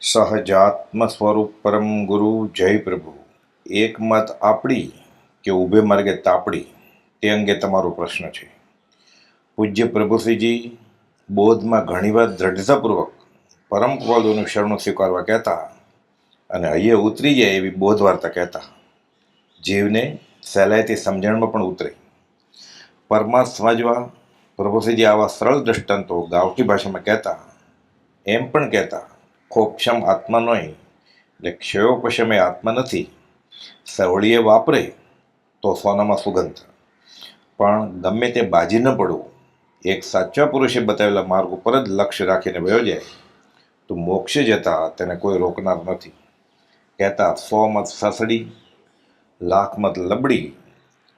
સહજાત્મ સ્વરૂપ પરમ ગુરુ જય પ્રભુ. એક મત આપણી કે ઊભે માર્ગે તાપડી, તે અંગે તમારો પ્રશ્ન છે. પૂજ્ય પ્રભુશ્રીજી, બોધમાં ઘણીવાર દ્રઢતાપૂર્વક પરમ પદોનું શરણું સ્વીકારવા કહેતા અને અહીંયા ઉતરી જાય એવી બોધ વાર્તા કહેતા. જીવને સહેલાઈથી સમજણમાં પણ ઉતરે. પરમાર્થ સમજવા પ્રભુશ્રીજી આવા સરળ દ્રષ્ટાંતો ગાવઠી ભાષામાં કહેતા, એમ પણ કહેતા ખોક્ષમ આત્મા નહીં એટલે ક્ષયોપશમ એ આત્મા નથી. સવળીએ વાપરે તો સોનામાં સુગંધ. પણ ગમે તે બાજી ન પડવું, એક સાચા પુરુષે બતાવેલા માર્ગ ઉપર જ લક્ષ્ય રાખીને વયો જાય, તો મોક્ષે જતા તેને કોઈ રોકનાર નથી. કહેતા સો મત સસડી લાખ મત લબડી,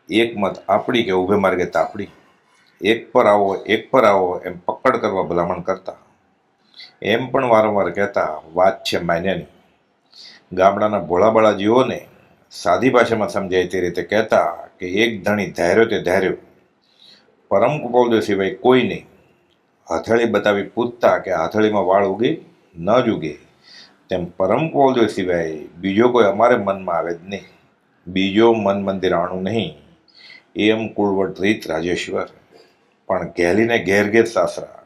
એક મત આપડી કે ઊભે માર્ગે તાપડી. એક પર આવો, એક પર આવો એમ પકડ કરવા ભલામણ કરતા. એમ પણ વારંવાર કહેતા, વાત છે માન્યાની. ગામડાના ભોળાબાળા જીવોને સાદી ભાષામાં સમજાય તે રીતે કહેતા કે, એક ધણી ધાર્યો તે ધાર્યો. પરમ કુપોલદેવ સિવાય કોઈ નહીં. હથેળી બતાવી પૂછતા કે, હથેળીમાં વાળ ઉગે? ન જ ઉગે. તેમ પરમ કુપોલદેવ સિવાય બીજો કોઈ અમારે મનમાં આવે જ નહીં. બીજો મન મંદિર આણું નહીં. એમ કુળવટ રીત રાજેશ્વર. પણ ઘેલીને ઘેર ઘેર સાસરા.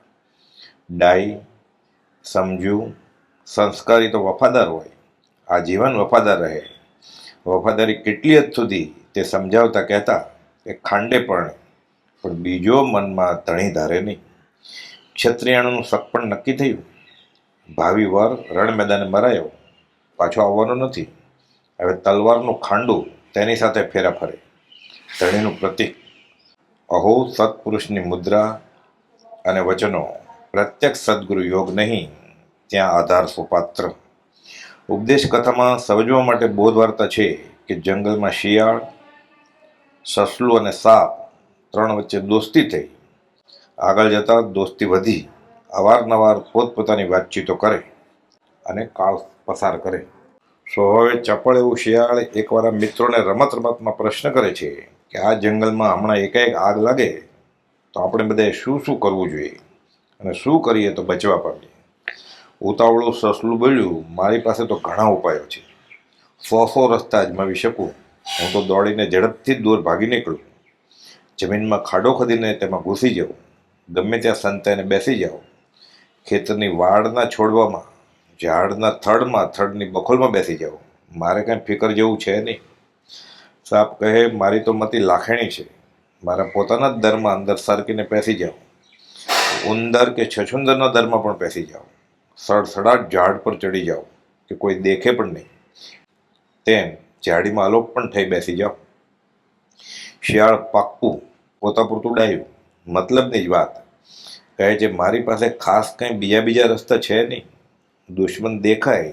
ડાઈ સમજુ સંસ્કારી તો વફાદાર હોય. આ જીવન વફાદાર રહે. વફાદારી કેટલી હદ સુધી તે સમજાવતા કહેતા, એ ખાંડે પણ પણ બીજો મનમાં ધણી ધારે નહીં. ક્ષત્રિયાણુનું શક પણ નક્કી થયું. ભાવિ વર રણ મેદાને મરાયો. પાછો આવવાનો નથી. હવે તલવારનું ખાંડું તેની સાથે ફેરા ફરે ધણીનું પ્રતીક, અહો, સત્પુરુષની મુદ્રા અને વચનો. પ્રત્યક્ષ સદગુરુ યોગ નહીં, ત્યાં આધાર સુપાત્ર. ઉપદેશ કથામાં સમજવા માટે બોધવાર્તા છે કે જંગલમાં શિયાળ, સસલું અને સાપ ત્રણ વચ્ચે દોસ્તી થઈ. આગળ જતાં દોસ્તી વધી. અવારનવાર પોતપોતાની વાતચીતો કરે અને કાળ પસાર કરે. સ્વભાવે ચપળ એવું શિયાળ એકવાર મિત્રોને રમત રમતમાં પ્રશ્ન કરે છે કે આ જંગલમાં હમણાં એકાએક આગ લાગે, તો આપણે બધાએ શું શું કરવું જોઈએ? અને શું કરીએ તો બચવા પામીએ. ઉતાવળું સસલું બોલ્યું મારી પાસે તો ઘણા ઉપાયો છે. સો સો રસ્તા અજમાવી શકું. હું તો દોડીને ઝડપથી દૂર ભાગી નીકળું. જમીનમાં ખાડો ખદીને તેમાં ઘૂસી જાઉં ગમે ત્યાં સંતાઈને બેસી જાઉં ખેતરની વાડના છોડવામાં, ઝાડના થડમાં, થડની બખોલમાં બેસી જાઉં મારે કાંઈ ફિકર જેવું છે નહીં. સાપ કહે, મારી તો મતી લાખેણી છે. મારા પોતાના જ દરમાં અંદર સરકીને બેસી જાઉં ઉંદર કે છછુંદરના દરમાં પણ બેસી જાઓ. સડસડાટ ઝાડ પર ચડી જાઓ કે કોઈ દેખે પણ નહીં. તેમ ઝાડીમાં અલોપ પણ થઈ બેસી જાઓ. શિયાળ પાક્કું, પોતા પૂરતું ડાયું. મતલબની જ વાત. કહે છે, મારી પાસે ખાસ કંઈ બીજા બીજા રસ્તા છે નહીં. દુશ્મન દેખાય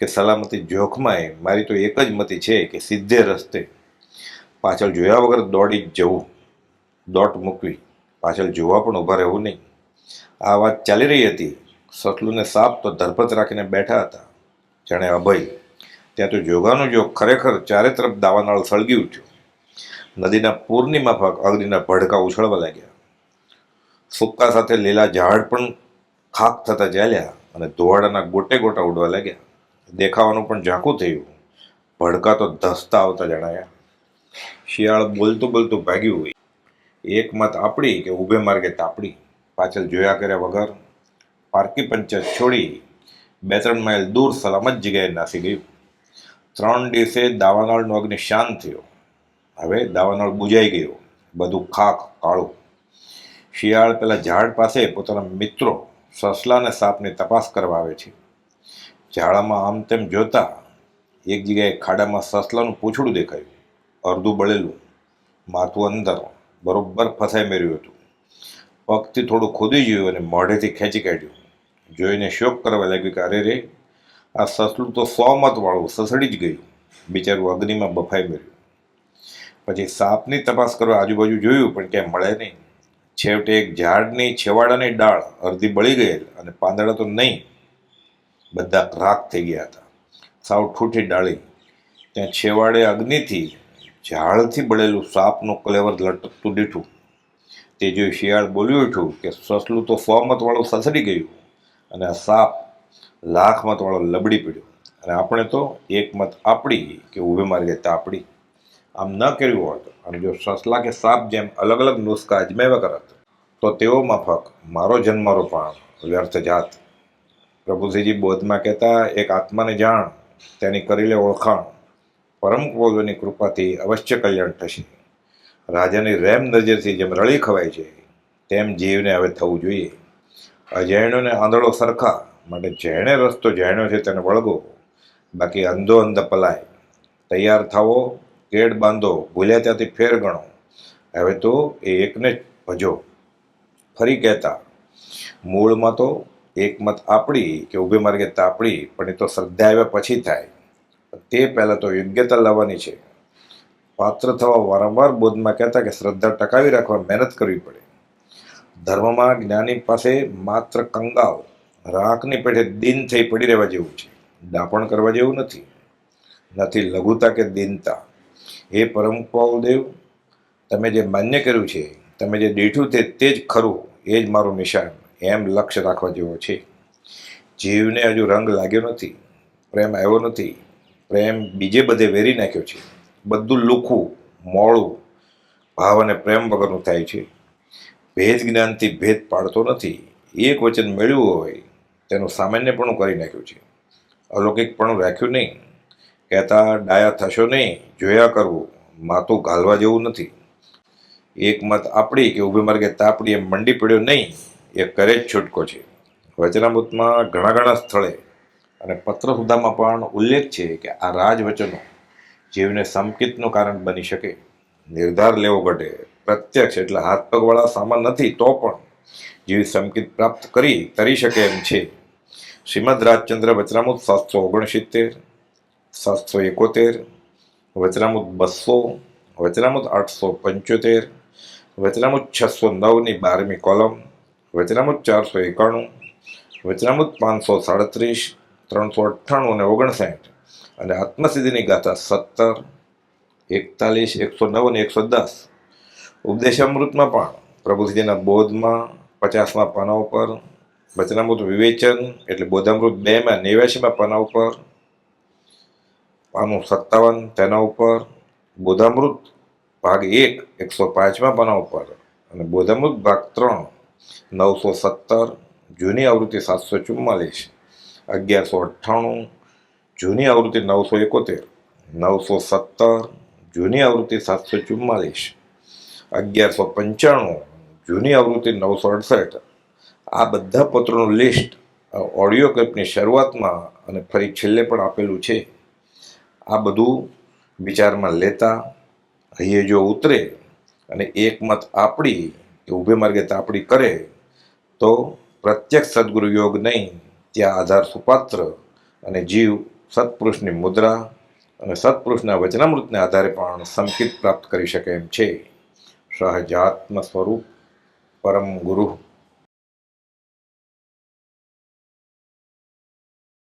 કે સલામતી જોખમાય, મારી તો એક જ મતી છે કે સીધે રસ્તે પાછળ જોયા વગર દોડી જવું. દોટ મૂકવી. પાછળ જોવા પણ ઊભા રહેવું નહીં. આ વાત ચાલી રહી હતી. સસલુને સાપ તો ધરપત રાખીને બેઠા હતા. જાણે અભય, ત્યાં તો જોગાનું જો ખરેખર ચારે તરફ દાવાનળ સળગી ઉઠ્યું નદીના પૂરની માફક અગ્નિના ભડકા ઉછળવા લાગ્યા. સુક્કા સાથે લીલા ઝાડ પણ ખાક થતા ચાલ્યા અને ધોવાડાના ગોટે ગોટા ઉડવા લાગ્યા. દેખાવાનું પણ ઝાંખું થયું. ભડકા તો ધસતા આવતા જણાયા. શિયાળ બોલતું બોલતું ભાગ્યું હોય. એક મત આપણી કે ઊભે માર્ગે તાપડી, પાછળ જોયા કર્યા વગર પારકી પંચર છોડી બે ત્રણ માઇલ દૂર સલામત જગ્યાએ નાસી ગયું. ત્રણ દિવસે દાવાનળનો અગ્નિ શાંત થયો. હવે દાવાનળ બુજાઈ ગયો, બધું ખાખ, કાળું. શિયાળ પેલા ઝાડ પાસે પોતાના મિત્રો સસલાને સાપની તપાસ કરવા આવે છે. ઝાડામાં આમ તેમ જોતા એક જગ્યાએ ખાડામાં સસલાનું પૂછડું દેખાયું, અડધું બળેલું, માથું અંદર બરોબર ફસાઈ મેર્યું હતું. પગથી થોડું ખોદી જોયું અને મોઢેથી ખેંચી કાઢ્યું. જોઈને શોક કરવા લાગ્યું કે, અરે રે, આ સસલું તો સો મતવાળું સસડી જ ગયું. બિચારું અગ્નિમાં બફાઈ મર્યું. પછી સાપની તપાસ કરવા આજુબાજુ જોયું, પણ ક્યાંય મળે નહીં. છેવટે એક ઝાડની છેવાડાની ડાળ અડધી બળી ગયેલ અને પાંદડા તો નહીં. બધા રાખ થઈ ગયા હતા. સાવ ઠૂઠી ડાળી. ત્યાં છેવાડે અગ્નિથી ઝાડથી બળેલું સાપનું કલેવર લટકતું દીઠું. તે જોઈ શિયાળ બોલ્યું ઉઠ્યું કે સસલું તો સો મતવાળું સસરી ગયું અને આ સાપ લાખ મતવાળો લબડી પડ્યો. અને આપણે તો એક મત આપણી કે ઊભે માર્ગે તાપડી. આમ ન કર્યું હોત અને જો સસલા કે સાપ જેમ અલગ અલગ નુસ્ખા અજમાવ્યા કરત, તો તેઓ માફક મારો જન્મારો પણ વ્યર્થ જાત. પ્રભુશ્રીજી બોધમાં કહેતા, એક આત્માને જાણ, તેની કરી લે ઓળખાણ પરમ કૃપાની કૃપાથી અવશ્ય કલ્યાણ થશે. રાજાની રેમ નજરથી જેમ રળી ખવાય છે, તેમ જીવને હવે થવું જોઈએ. અજૈણોને આંધળો સરખા, માટે જેણે રસ્તો જૈણો છે તેને વળગો. બાકી અંધો અંધ પલાય. તૈયાર થાવો કેડ બાંધો, ભૂલ્યા ત્યાંથી ફેર ગણો. હવે તો એ એકને જ ભજો. ફરી કહેતા, મૂળમાં તો એક મત આપણી કે ઊભે માર્ગે તાપડી, પણ એ તો શ્રદ્ધા આવ્યા પછી થાય. તે પહેલાં તો યોગ્યતા લાવવાની છે. પાત્ર થવા વારંવાર બોધમાં કહેતા કે શ્રદ્ધા ટકાવી રાખવા મહેનત કરવી પડે. ધર્મમાં જ્ઞાની પાસે માત્ર કંગાલ, રાખની પેઠે દિન થઈ પડી રહેવા જેવું છે. દાપણ કરવા જેવું નથી. નથી લઘુતા કે દિનતા. એ પરમ દેવ તમે જે માન્ય કર્યું છે, તમે જે દેઠું તે તે જ ખરું, એ જ મારું નિશાન, એમ લક્ષ્ય રાખવા જેવો છે. જીવને હજુ રંગ લાગ્યો નથી, પ્રેમ આવ્યો નથી. પ્રેમ બીજે બધે વેરી નાખ્યો છે. બધું લુખું, મોળું, ભાવ અને પ્રેમ વગરનું થાય છે. ભેદ જ્ઞાનથી ભેદ પાડતો નથી. એક વચન મેળવ્યું હોય, તેનું સામાન્યપણું કરી નાખ્યું છે. અલૌકિકપણું રાખ્યું નહીં. કહેતા, ડાયા થશો નહીં. જોયા કરવું, માથું ઘાલવા જેવું નથી. એક મત આપણી કે ઊભી માર્ગે તાપડી એમ મંડી પડ્યો નહીં. એ કરે જ છૂટકો છે. વચનામૃતમાં ઘણા ઘણા સ્થળે અને પત્ર સુધામાં પણ ઉલ્લેખ છે કે આ રાજવચનો જીવને સમકિતનું કારણ બની શકે. નિર્ધાર લેવો ઘટે. પ્રત્યક્ષ એટલે હાથ પગવાળા સામાન નથી તો પણ જીવ સમકિત પ્રાપ્ત કરી તરી શકે એમ છે. શ્રીમદ રાજચંદ્ર વચરામુદ સાતસો ઓગણસિત્તેર સાતસો એકોતેર વચરામુદ બસો વચનામુદ આઠસો પંચોતેર વચનામુદ છસો નવની બારમી કોલમ વચનામુદ ચારસો એકાણું વચનામુદ પાંચસો સાડત્રીસ ત્રણસો અઠ્ઠાણું અને ઓગણસાઠ. અને આત્મસિદ્ધિની ગાથા સત્તર, એકતાલીસ, એકસો નવ અને એકસો દસ. ઉપદેશામૃતમાં પણ પ્રભુજીના બોધમાં, પચાસમાં પાના ઉપર, વચનામૃત વિવેચન, એટલે બોધામૃત બેમાં નેવ્યાસીમાં પાના ઉપર, પાનું સત્તાવન તેના ઉપર, બોધામૃત ભાગ એક, એકસો પાંચમાં પાના ઉપર, અને બોધામૃત ભાગ ત્રણ, નવસો સત્તર, જૂની આવૃત્તિ સાતસો ચુમ્માલીસ. અગિયારસો અઠ્ઠાણું, જૂની આવૃત્તિ નવસો એકોતેર, નવસો સત્તર, જૂની આવૃત્તિ સાતસો ચુમ્માલીસ અગિયારસો પંચાણું, જૂની આવૃત્તિ નવસો અડસઠ. આ બધા પત્રોનું લિસ્ટ ઓડિયો ક્લિપની શરૂઆતમાં અને ફરી છેલ્લે પણ આપેલું છે. આ બધું વિચારમાં લેતા હૈયે જો ઉતરે અને એક મત આપણી કે ઊભે માર્ગે તાપડી કરે, તો પ્રત્યક્ષ સદગુરુ યોગ નહીં. ત્યાં આધાર સુપાત્ર અને જીવ, સત્પુરુષની મુદ્રા અને સત્પુરુષના વચનામૃતને આધારે પણ સંકિત પ્રાપ્ત કરી શકે એમ છે. સહજાત્મ સ્વરૂપ પરમ ગુરુ